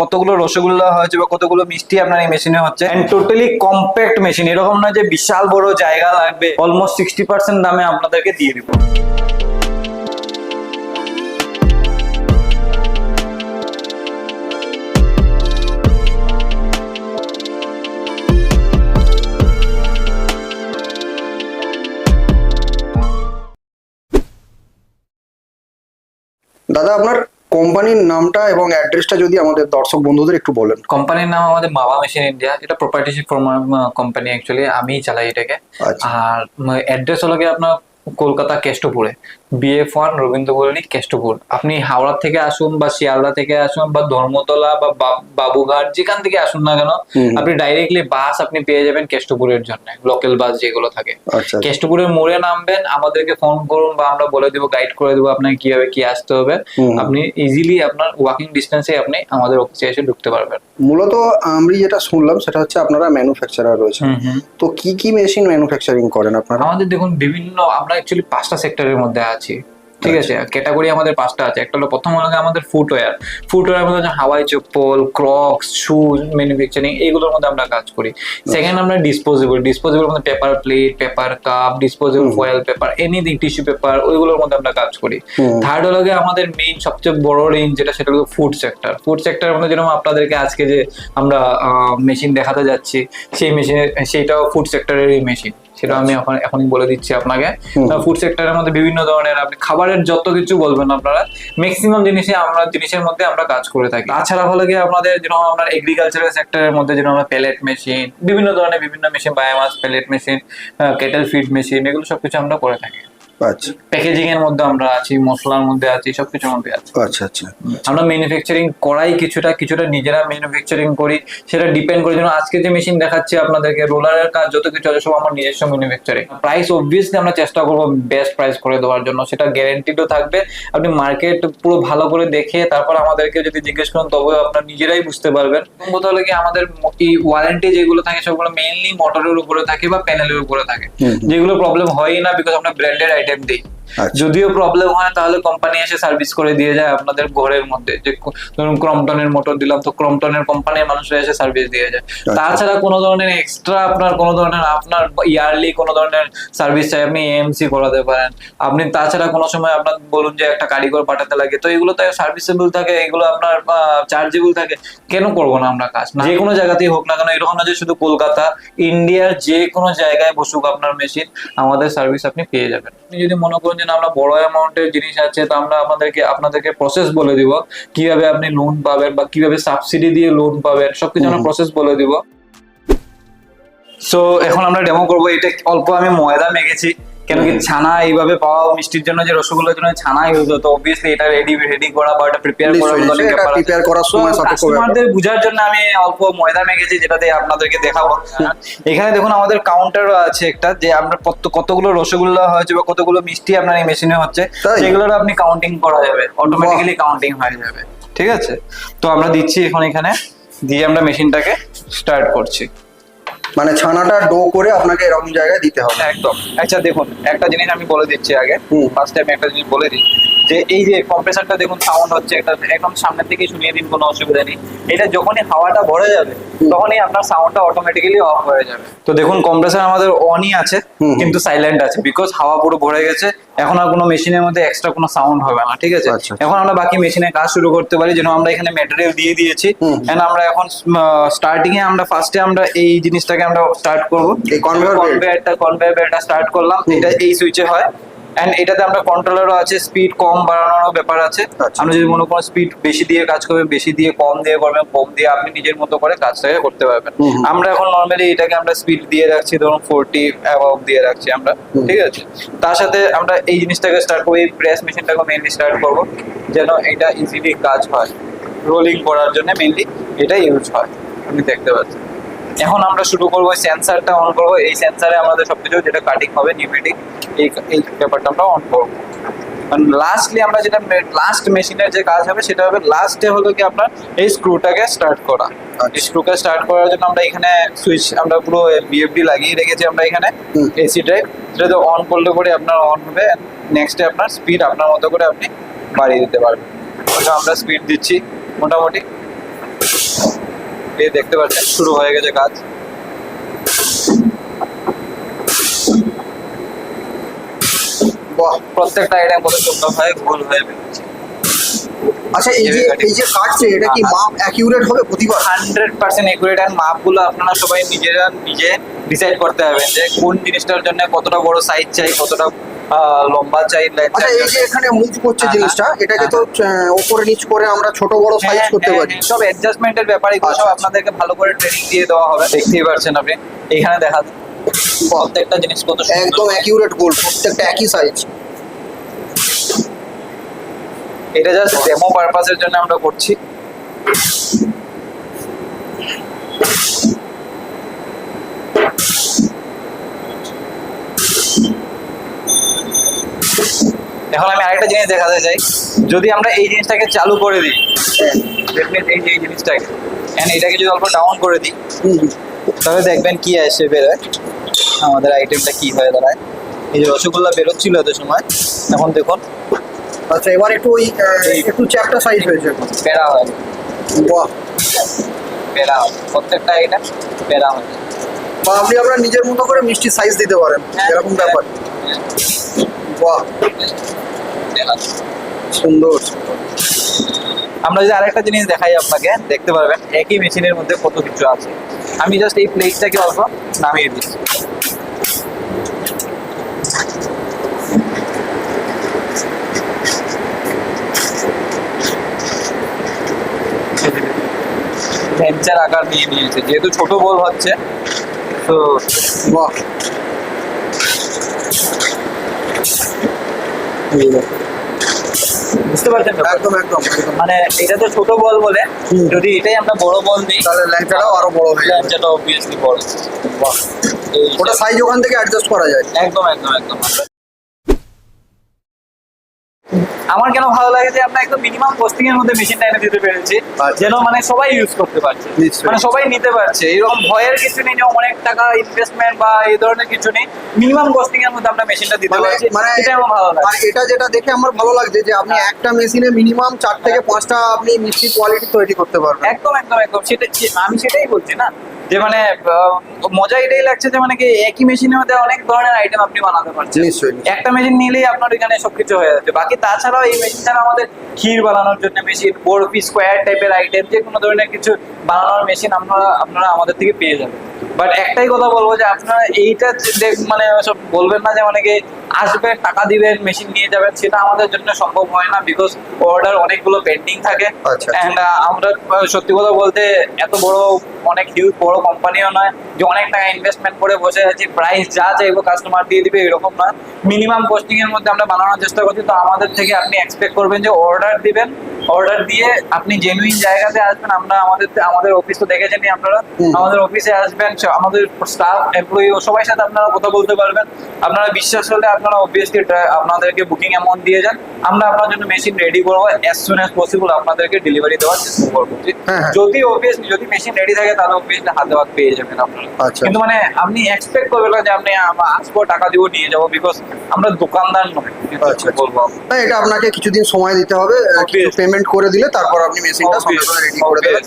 কতগুলো রসগোল্লা হয়েছে বা কতগুলো মিষ্টি আপনার এই মেশিনে হচ্ছে? টোটালি কম্প্যাক্ট মেশিন এরকম না যে বিশাল বড় জায়গা লাগবে অলমোস্ট সিক্সটি পার্সেন্ট দামে আপনাদেরকে দিয়ে দিব। দাদা, আপনার কোম্পানির নামটা এবং অ্যাড্রেসটা যদি আমাদের দর্শক বন্ধুদের একটু বলেন। কোম্পানির নাম আমাদের মাবা মেশিন ইন্ডিয়া। এটা প্রপার্টিশিপ কোম্পানি অ্যাকচুয়ালি আমি চালাই এটাকে। আচ্ছা। আর অ্যাড্রেস হলো গিয়ে আপনার Kolkata কেষ্টপুরে। BF one Rabindrapalli Keshtopur. আপনি হাওড়া থেকে আসুন বা শিয়ালদা থেকে আসুন বা ধর্মতলা বা বাবুঘাট যেখান থেকে আসুন না কেন আপনি ডাইরেক্টলি বাস আপনি পেয়ে যাবেন কেষ্টপুরের জন্য লোকাল বাস যেগুলো থাকে। আচ্ছা কেষ্টপুরের মোড়ে নামবেন আমাদেরকে ফোন করুন বা আমরা বলে দিব গাইড করে দেবো আপনাকে কীভাবে কি আসতে হবে। আপনি ইজিলি আপনার ওয়াকিং ডিস্টেন্সে আপনি আমাদের অফিসে এসে ঢুকতে পারবেন। মূলত আমি যেটা শুনলাম সেটা হচ্ছে আপনারা ম্যানুফ্যাকচারার রয়েছে তো কি কি মেশিন ম্যানুফ্যাকচারিং করেন আপনারা? আমাদের দেখুন বিভিন্ন আমরা অ্যাকচুয়ালি পাঁচটা সেক্টরের মধ্যে আছি। ঠিক আছে ক্যাটাগরি আমাদের পাঁচটা আছে। একটা হলো প্রথম হলো আমাদের ফুটওয়্যার ফুটওয়্যার মধ্যে হাওয়াই চপ্পল ক্রক্স শুজ ম্যানুফ্যাকচারিং এইগুলোর মধ্যে আমরা কাজ করি। সেকেন্ড আমরা ডিসপোজেবল ডিসপোজেবল মধ্যে paper plate paper cup disposable foil paper anything tissue paper ওইগুলোর মধ্যে আমরা কাজ করি। থার্ড হলো আমাদের মেইন সবচেয়ে বড় রেঞ্জ যেটা সেটা হলো ফুড সেক্টর ফুড সেক্টরের মধ্যে যেরকম আপনাদেরকে আজকে যে আমরা মেশিন দেখাতে যাচ্ছি সেই মেশিনের সেইটাও ফুড সেক্টরেরই মেশিন সেটা আমি এখন এখনই বলে দিচ্ছি আপনাকে। ফুড সেক্টরের মধ্যে বিভিন্ন ধরনের আপনি খাবারের যত কিছু বলবেন আপনারা ম্যাক্সিমাম জিনিসে আমরা জিনিসের মধ্যে আমরা কাজ করে থাকি। তাছাড়া হলো গিয়ে আপনাদের যেরকম আমরা এগ্রিকালচারাল সেক্টরের মধ্যে যেরকম আমরা প্যালেট মেশিন বিভিন্ন ধরনের বিভিন্ন machine biomass pellet machine cattle feed machine এগুলো সবকিছু আমরা করে থাকি। আচ্ছা। প্যাকেজিং এর মধ্যে আমরা আছি মশলার মধ্যে আছি সবকিছুর মধ্যে আছি। আচ্ছা আচ্ছা। আমরা ম্যানুফ্যাকচারিং করাই কিছুটা কিছুটা নিজেরা ম্যানুফ্যাকচারিং করি সেটা ডিপেন্ড করে যেন আজকে যে মেশিন দেখাচ্ছি আপনাদেরকে রোলারের কাজ যত কিছু আছে সব আমার নিজস্ব ম্যানুফ্যাকচারিং প্রাইস অবভিয়াসলি আমরা চেষ্টা করব বেস্ট প্রাইস করে দেওয়ার জন্য সেটা গ্যারেন্টিডও থাকবে। আপনি মার্কেট পুরো ভালো করে দেখে তারপর আমাদেরকে যদি জিজ্ঞেস করেন তবে আপনার নিজেরাই বুঝতে পারবেন। কথা হলো কি আমাদের এই ওয়ারেন্টি যেগুলো থাকে সেগুলো মেইনলি মোটরের উপরে থাকে বা প্যানেলের উপরে থাকে। যেগুলো প্রবলেম হয়ই না বিকজ আমরা ব্র্যান্ডেড আইটেম দিই আচ্ছা। যদিও প্রবলেম হয় তাহলে কোম্পানি এসে সার্ভিস করে দিয়ে যায় আপনাদের ঘরের মধ্যে। যে ধরুন ক্রমটনের মোটর দিলাম তো ক্রমটনের কোম্পানির মানুষরা এসে সার্ভিস দিয়ে যায়। তাছাড়া কোনো ধরনের এক্সট্রা আপনার কোনো ধরনের আপনার ইয়ারলি কোনো ধরনের সার্ভিস চাই আপনি এএমসি করাতে পারেন। আপনি তাছাড়া কোনো সময় আপনার বলুন যে একটা কারিগর পাঠাতে লাগে তো এগুলো তো সার্ভিসেবল থাকে এগুলো আপনার চার্জেবল থাকে। কেন করব না আমরা কাজ? যে কোনো জায়গাতেই হোক না কেন এরকম না যে শুধু কলকাতা ইন্ডিয়ার যে কোনো জায়গায় বসুক আপনার মেশিন আমাদের সার্ভিস আপনি পেয়ে যাবেন। আপনি যদি মনে করেন যে না আমরা বড় অ্যামাউন্টের জিনিস আছে তো আমরা আমাদেরকে আপনাদেরকে প্রসেস বলে দিব। কীভাবে আপনি লোন পাবেন বা কীভাবে সাবসিডি দিয়ে লোন পাবেন সবকিছু আমরা প্রসেস বলে দিব। সো এখন আমরা ডেমো করব। এটা অল্প আমি ময়দা মেখেছি। কেন কি ছানা এইভাবে পাওয়া মিষ্টির জন্য যে রসগোল্লার জন্য ছানা ইউজ হতো অবভিয়াসলি এটা রেডি রেডি করা বা এটা প্রিপেয়ার করা এটা prepare করার সময় সাপেক্ষ। কাস্টমারদের বোঝার জন্য আমি অল্প ময়দা মেখেছি যেটাতে আপনাদেরকে দেখাবো। এখানে দেখুন আমাদের কাউন্টারও আছে একটা যে কত- কতগুলো রসগোল্লা হয়েছে বা কতগুলো মিষ্টি আপনার এই মেশিনে হচ্ছে? সেগুলোর আপনি কাউন্টিং করা যাবে। অটোমেটিক্যালি কাউন্টিং হয়ে যাবে। ঠিক আছে? তো আমরা দিচ্ছি এখন এখানে দিয়ে আমরা মেশিনটাকে স্টার্ট করছি। মানে ছানাটা ডো করে আপনাকে এরকম জায়গায় দিতে হবে। একদম। আচ্ছা দেখুন একটা জিনিস আমি বলে দিচ্ছি আগে। হুম। ফার্স্ট টাইম একটা জিনিস বলে দিই। যে এই যে কম্প্রেসারটা দেখুন সাউন্ড হচ্ছে একটা একদম সামনের থেকে শুনিয়ে দিন কোনো অসুবিধা নেই। এটা যখনই হাওয়াটা ভরে যাবে তখনই আপনার সাউন্ডটা অটোমেটিক্যালি অফ হয়ে যাবে। তো দেখুন কম্প্রেসার আমাদের অনই আছে কিন্তু সাইলেন্ট আছে বিকজ হাওয়া পুরো ভরে গেছে এখন আর কোনো মেশিনের মধ্যে এক্সট্রা কোনো সাউন্ড হবে না ঠিক আছে? আচ্ছা। এখন আমরা বাকি মেশিনে কাজ শুরু করতে পারি যেন আমরা এখানে ম্যাটেরিয়াল দিয়ে দিয়েছি। এন্ড আমরা এখন স্টার্টিং এ আমরা ফার্স্টে আমরা এই জিনিসটাকে আমরা স্টার্ট করব। belt? কনভেয়ারটা কনভেয়ার বেল্টটা স্টার্ট করলাম এটা এই সুইচে হয়। এন্ড এটাতে আমরা কন্ট্রোলারও আছে স্পিড কম বাড়ানোরও ব্যাপার আছে। আচ্ছা। আমরা যদি মনে করেন স্পিড বেশি দিয়ে কাজ করবেন বেশি দিয়ে কম দিয়ে করবেন কম দিয়ে আপনি নিজের মতো করে কাজটাকে করতে পারবেন। আমরা এখন নর্মালি এটাকে আমরা স্পিড দিয়ে রাখছি ধরুন ফোরটি অ্যাবভ দিয়ে রাখছি আমরা ঠিক আছে? তার সাথে আমরা এই জিনিসটাকে স্টার্ট করব এই প্রেস মেশিনটাকে মেনলি স্টার্ট করব যেন এটা ইজিলি কাজ হয়। রোলিং করার জন্য মেনলি এটা ইউজ হয় আপনি দেখতে পাচ্ছেন। এখন আমরা শুরু করব সেন্সারটা অন করব। এই সেন্সারে আমাদের সবকিছু যেটা কাটিং হবে নিউমেটিক এই এই ব্যাপারটা আমরা অন করব। লাস্টলি আমরা যেটা লাস্ট মেশিনের যে কাজ হবে সেটা হবে লাস্টে হলো কি আপনার এই স্ক্রুটাকে স্টার্ট করা। এই স্ক্রুকে স্টার্ট করার জন্য আমরা এখানে সুইচ আমরা পুরো বিএফডি লাগিয়ে রেখেছি আমরা এখানে। এসি ড্রাইভ সেটা অন করলে পরে আপনার অন হবে। নেক্সটে আপনার স্পিড আপনার মতো করে আপনি বাড়িয়ে দিতে পারবেন। ওটা আমরা স্পিড দিচ্ছি। মোটামুটি। এই দেখতে পাচ্ছেন শুরু হয়ে গেছে কাজ। প্রত্যেকটা আইটেম কত সুন্দর হয় গোল হয়ে বেরোচ্ছে আচ্ছা এই যে এই যে কাটছে এটা কি মাপ অ্যাকিউরেট হবে প্রতিবার? হান্ড্রেড পার্সেন্ট একুরেট অ্যান্ড মাপগুলো আপনারা সবাই নিজেরা নিজে ডিসাইড করতে হবে যে কোন জিনিসটার জন্য কতটা বড় সাইজ চাই কতটা লম্বা চাই আচ্ছা। এই যে এখানে মুভ করছে হ্যাঁ, জিনিসটা এটাকে তো ওপরে নিচ করে আমরা ছোট বড় সাইজ হ্যাঁ, করতে হ্যাঁ, পারি। হ্যাঁ, সব অ্যাডজাস্টমেন্টের ব্যাপারে আচ্ছা, সব আচ্ছা। আপনাদেরকে ভালো করে ট্রেনিং দিয়ে দেওয়া হবে দেখতেই পারছেন আপনি। এখানে দেখা প্রত্যেকটা জিনিস কত। একদম অ্যাকিউরেট গোল প্রত্যেকটা একই সাইজ এটা জাস্ট ডেমো পারপাসের জন্য আমরা করছি। এখন আমি আরেকটা জিনিস দেখাতে চাই। যদি আমরা এই জিনিসটাকে চালু করে দিই এই যে এই জিনিসটাকে। এটাকে যদি অল্প ডাউন করে দিই তাহলে দেখবেন কি আসে বেরোয়। আমাদের আইটেমটা কি হয়ে দাঁড়ায়। এই যে রসগোল্লা বেরোচ্ছিল এত সময় এখন দেখুন। আচ্ছা এবার একটু ওই একটু চ্যাপটা সাইজ হয়েছে। পেড়া হয়। বাহ। পেড়া হয়। প্রত্যেকটা আইটেম পেড়া হয়। বা আপনি আপনার নিজের মতো করে মিষ্টি সাইজ দিতে পারেন। এরকম ব্যাপার। বাহ। সুন্দর। আমরা যদি আরেকটা জিনিস দেখাই আপনাকে দেখতে পারবেন একই মেশিনের মধ্যে কত কিছু আছে। আমি জাস্ট এই প্লেটটাকে অল্প নামিয়ে দিচ্ছি। ভেঞ্চার আকার নিয়ে নিয়েছে। যেহেতু ছোট বল হচ্ছে তো বাহ। বুঝতে পারছেন একদম একদম। মানে এটা তো ছোট বল বলে যদি এটাই আমরা বড় বল দিই তাহলে ল্যাংচাটাও আরও বড় অবভিয়াসলি বড়। ওটা সাইজ ওখান থেকে অ্যাডজাস্ট করা যায়। একদম একদম একদম। আমার কেন ভালো লাগে যে আমরা একদম মিনিমাম কস্টিং এর মধ্যে মেশিনটা এনে দিতে পেরেছি আচ্ছা। যেন মানে সবাই ইউজ করতে পারছে। মানে সবাই নিতে পারছে। এরকম ভয়ের কিছু নেই অনেক টাকা ইনভেস্টমেন্ট বা এই ধরনের কিছু নেই। মিনিমাম কস্টিং এর মধ্যে আমরা মেশিনটা দিতে মানে পারছি। মানে এটা আমার ভালো লাগে। মানে এটা যেটা দেখে আমার ভালো লাগছে যে আপনি একটা মেশিনে মিনিমাম চার থেকে পাঁচটা আপনি মিষ্টি কোয়ালিটি তৈরি করতে পারবেন। একদম একদম একদম। সেটা আমি সেটাই বলছি না। যে মানে মজা এটাই লাগছে যে মানে কি একই মেশিনের মধ্যে অনেক ধরনের আইটেম আপনি বানাতে পারছেন। নিশ্চয়ই। একটা মেশিন নিলেই আপনার এখানে সবকিছু হয়ে যাচ্ছে। বাকি তাছাড়াও এই মেশিন ছাড়া আমাদের ক্ষীর বানানোর জন্য মেশিন বরফি স্কোয়ার টাইপের আইটেম যে কোনো ধরনের কিছু বানানোর মেশিন আপনারা আপনারা আমাদের থেকে পেয়ে যাবেন। বাট একটাই কথা বলব যে আপনারা এইটা দেখ- মানে সব বলবেন না যে মানে কি আসবেন টাকা দিবেন মেশিন নিয়ে যাবেন সেটা আমাদের জন্য সম্ভব হয় না বিকজ অর্ডার অনেকগুলো পেন্ডিং থাকে। আচ্ছা। অ্যান্ড আমরা সত্যি কথা বলতে এত বড় অনেক হিউজ বড় কোম্পানিও নয় যে অনেক টাকা ইনভেস্টমেন্ট করে বসে আছি। প্রাইস যা চাইব কাস্টমার দিয়ে দিবে এরকম নয় মিনিমাম কস্টিং এর মধ্যে আমরা বানানোর চেষ্টা করছি। তো আমাদের থেকে আপনি এক্সপেক্ট করবেন যে অর্ডার দিবেন। অর্ডার দিয়ে আপনি জেনুইন জায়গাতে আসবেন। আমরা আমাদের আমাদের অফিস তো দেখেছেনই আপনারা। আমাদের অফিসে আসবেন। আমাদের স্টাফ এমপ্লয়ি সবাই সাথে আপনারা কথা বলতে পারবেন। আপনারা বিশ্বাস হলে আপনারা অবভিয়াসলি আপনাদেরকে বুকিং অ্যামাউন্ট দিয়ে যান আমরা আপনার জন্য মেশিন রেডি করব অ্যাজ সুন অ্যাজ পসিবল আপনাদেরকে ডেলিভারি দেওয়ার চেষ্টা করব। হ্যাঁ, হ্যাঁ। যদি অবভিয়াসলি যদি মেশিন রেডি থাকে তাহলে অবভিয়াসলি হাতে হাত পেয়ে যাবেন আপনারা আচ্ছা। কিন্তু মানে আপনি এক্সপেক্ট করবেন না যে আপনি আসব টাকা দিব নিয়ে যাব বিকজ আমরা দোকানদার নয় আচ্ছা, বলব এটা আপনাকে কিছুদিন সময় দিতে হবে. পেমেন্ট করে দিলে তারপর আপনি মেশিনটা রেডি করে দেবেন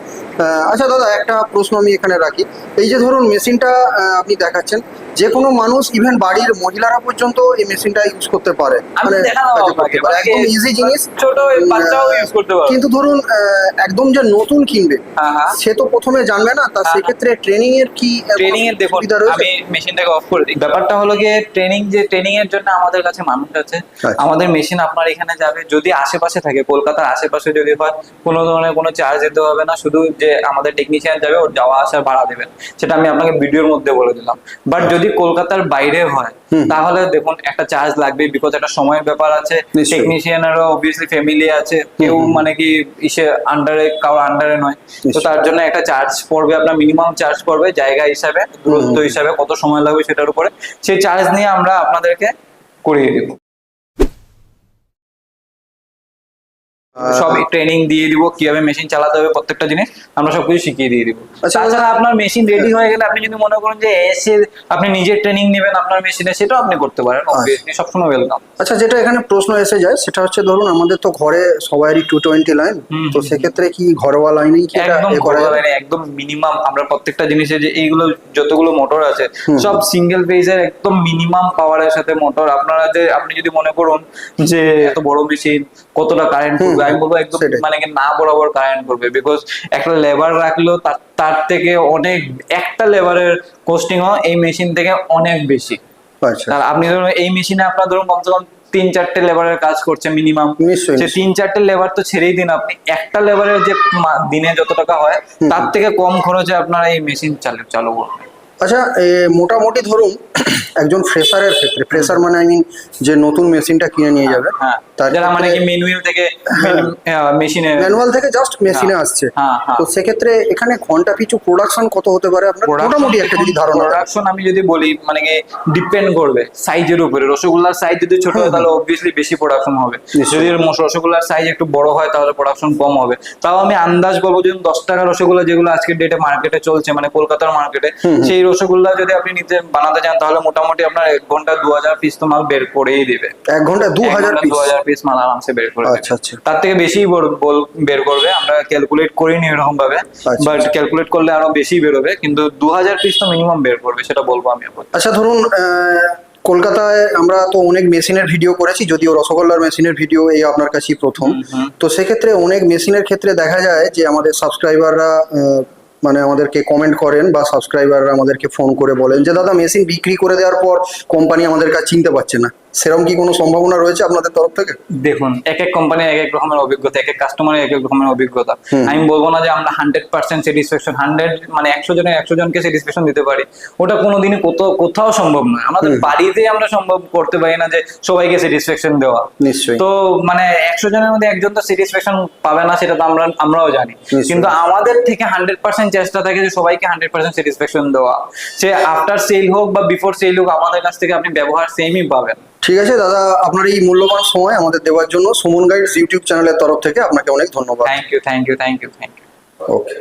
আচ্ছা দাদা একটা প্রশ্ন আমি এখানে রাখি। এই যে ধরুন মেশিনটা আপনি দেখাচ্ছেন যে কোনো মানুষ ইভেন বাড়ির মহিলারা পর্যন্ত এই মেশিনটা ইউজ করতে পারে। মানে পারে। একদম ইজি জিনিস। ছোট বাচ্চাও ইউজ করতে পারবে। কিন্তু ধরুন একদম যে নতুন কিনবে হ্যাঁ হ্যাঁ। সে তো প্রথমে জানবে না তা হ্যাঁ। সেক্ষেত্রে ট্রেনিং এর কি ট্রেনিং এর দেখুন আমি মেশিনটাকে অফ করে দিই। ব্যাপারটা হলো গিয়ে ট্রেনিং যে ট্রেনিং এর জন্য আমাদের কাছে মানুষ আছে। আচ্ছা। আমাদের মেশিন আপনার এখানে যাবে যদি আশেপাশে থাকে কলকাতার আশেপাশে যদি হয় কোনো ধরনের কোনো চার্জ দিতে হবে না শুধু যে আমাদের টেকনিশিয়ান যাবে ওর যাওয়া আসার ভাড়া দেবেন সেটা আমি আপনাকে ভিডিওর মধ্যে বলে দিলাম। বাট যদি কলকাতার বাইরে হয় তাহলে দেখুন একটা চার্জ লাগবে বিকজ একটা সময়ের ব্যাপার আছে। টেকনিশিয়ানেরও অবভিয়াসলি ফ্যামিলি আছে। কেউ মানে কি ইসে আন্ডারে কারোর আন্ডারে নয়। তো তার জন্য একটা চার্জ পড়বে আপনার মিনিমাম চার্জ পড়বে জায়গা হিসাবে দূরত্ব হিসাবে কত সময় লাগবে সেটার উপরে। সেই চার্জ নিয়ে আমরা আপনাদেরকে করিয়ে দেবো। সব ট্রেনিং দিয়ে দিব কীভাবে মেশিন চালাতে হবে প্রত্যেকটা জিনিস আমরা সবকিছু শিখিয়ে দিয়ে দিব। আচ্ছা, তাছাড়া আপনার মেশিন রেডি হয়ে গেলে আপনি যদি মনে করেন যে এসে আপনি নিজে ট্রেনিং নেবেন আপনার মেশিনে সেটাও আপনি করতে পারেন অবভিয়াসলি সবসময় ওয়েলকাম আচ্ছা যেটা এখানে প্রশ্ন এসে যায় সেটা হচ্ছে ধরুন আমাদের তো ঘরে সবারই টু টোয়েন্টি লাইন তো সেক্ষেত্রে কি ঘরোয়া লাইনেই কি একদম ঘরোয়া লাইনে একদম মিনিমাম আমরা প্রত্যেকটা জিনিসে যে এইগুলো যতগুলো মোটর আছে সব সিঙ্গেল ফেজের একদম মিনিমাম পাওয়ারের সাথে মোটর আপনারা যে আপনি যদি মনে করুন যে এত বড় মেশিন কতটা কারেন্ট করবে আমি বলব একদম মানে না বরাবর কারেন্ট করবে বিকজ একটা লেবার রাখলেও তার থেকে অনেক একটা লেবারের এই মেশিন থেকে অনেক বেশি। আচ্ছা। আর আপনি ধরুন এই মেশিনে আপনার ধরুন কমসে কম তিন চারটে লেবারের কাজ করছে মিনিমাম সে তিন চারটে লেবার তো ছেড়েই দিন আপনি। একটা লেবারের যে দিনে যত টাকা হয় তার থেকে কম খরচে আপনার এই মেশিন চালু চালু করবে। আচ্ছা মোটামুটি ধরুন একজন ফ্রেশারের ক্ষেত্রে ফ্রেশার মানে আই মিন যে নতুন মেশিনটা কিনে নিয়ে যাবে হ্যাঁ তার যারা মানে কি ম্যানুয়াল থেকে মেশিনে ম্যানুয়াল থেকে জাস্ট মেশিনে আসছে। হ্যাঁ হ্যাঁ। তো সেক্ষেত্রে এখানে ঘণ্টা পিছু প্রোডাকশন কত হতে পারে? আপনার মোটামুটি একটা যদি ধারণা প্রোডাকশন আমি যদি বলি মানে কি ডিপেন্ড করবে সাইজের উপরে। রসগোল্লার সাইজ যদি ছোট হয় তাহলে অবভিয়াসলি বেশি প্রোডাকশন হবে। যদি রসগোল্লার সাইজ একটু বড় হয় তাহলে প্রোডাকশন কম হবে। তাও আমি আন্দাজ বলব যে দশ টাকা রসগোল্লা যেগুলো আজকের ডেটে মার্কেটে চলছে মানে কলকাতার মার্কেটে সেই রসগোল্লা যদি আপনি নিতে বানাতে চান তাহলে মোটামুটি আপনার এক ঘণ্টা দু হাজার পিস তো মাল বের করেই দেবে। এক ঘণ্টা দু হাজার পিস দু হাজার পিস মাল আরামসে বের করে আচ্ছা আচ্ছা। তার থেকে বেশি বের করবে আমরা ক্যালকুলেট করিনি এরকম ভাবে। বাট ক্যালকুলেট করলে আরও বেশি বেরোবে কিন্তু দু হাজার পিস তো মিনিমাম বের করবে সেটা বলব আমি আচ্ছা ধরুন কলকাতায় আমরা তো অনেক মেশিনের ভিডিও করেছি যদিও রসগোল্লার মেশিনের ভিডিও এই আপনার কাছেই প্রথম। তো সেক্ষেত্রে অনেক মেশিনের ক্ষেত্রে দেখা যায় যে আমাদের সাবস্ক্রাইবাররা মানে আমাদেরকে কমেন্ট করেন বা সাবস্ক্রাইবাররা আমাদেরকে ফোন করে বলেন যে, দাদা মেশিন বিক্রি করে দেওয়ার পর কোম্পানি আমাদের কাছে চিনতে পারছে না। সেরকম কি কোনো সম্ভাবনা রয়েছে আপনাদের তরফ থেকে? দেখুন এক এক কোম্পানির এক এক রকমের অভিজ্ঞতা এক এক কাস্টমারের এক এক রকমের অভিজ্ঞতা। আমি বলব না যে আমরা হান্ড্রেড পার্সেন্ট স্যাটিসফ্যাকশন হান্ড্রেড মানে একশো জনের একশো জনকে স্যাটিসফ্যাকশন দিতে পারি। ওটা কোনোদিনই কোথাও কোথাও সম্ভব নয় আমাদের বাড়িতেই আমরা সম্ভব করতে পারি না যে সবাইকে স্যাটিসফ্যাকশন দেওয়া। নিশ্চয়ই। তো মানে একশো জনের মধ্যে একজন তো স্যাটিসফ্যাকশন পাবে না সেটা তো আমরা আমরাও জানি। কিন্তু আমাদের থেকে হান্ড্রেড পার্সেন্ট চেষ্টা থাকে যে সবাইকে হান্ড্রেড পার্সেন্ট স্যাটিসফ্যাকশন দেওয়া। সে আফটার সেল হোক বা বিফোর সেল হোক আমাদের কাছ থেকে আপনি ব্যবহার সেমই পাবেন। ঠিক আছে দাদা আপনার এই মূল্যবান সময় আমাদের দেওয়ার জন্য সুমন গাইডস ইউটিউব চ্যানেলের তরফ থেকে আপনাকে অনেক ধন্যবাদ। Thank you thank you thank you thank you okay